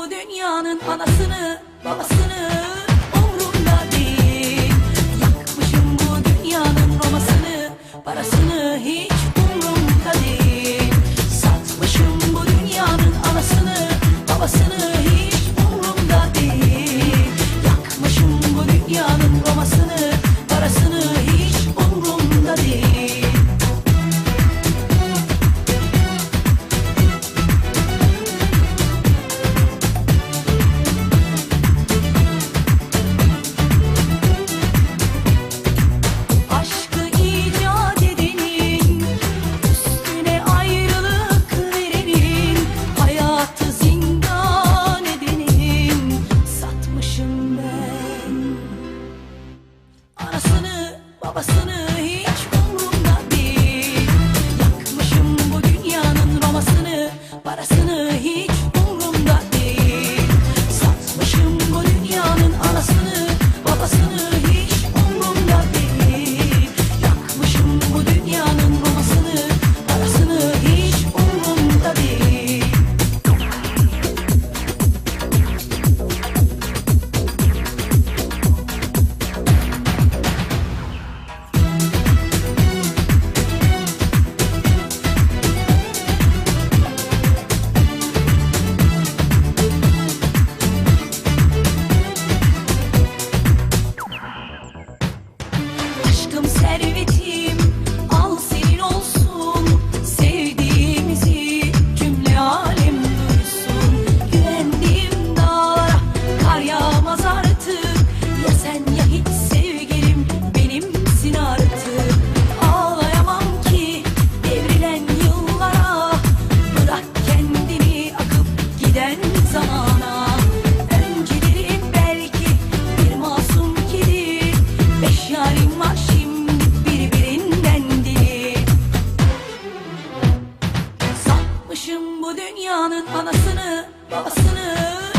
bu dünyanın anasını babasını umrumda değil. Yakmışım bu dünyanın romasını parasını hiç Babasını bu dünyanın anasını babasını.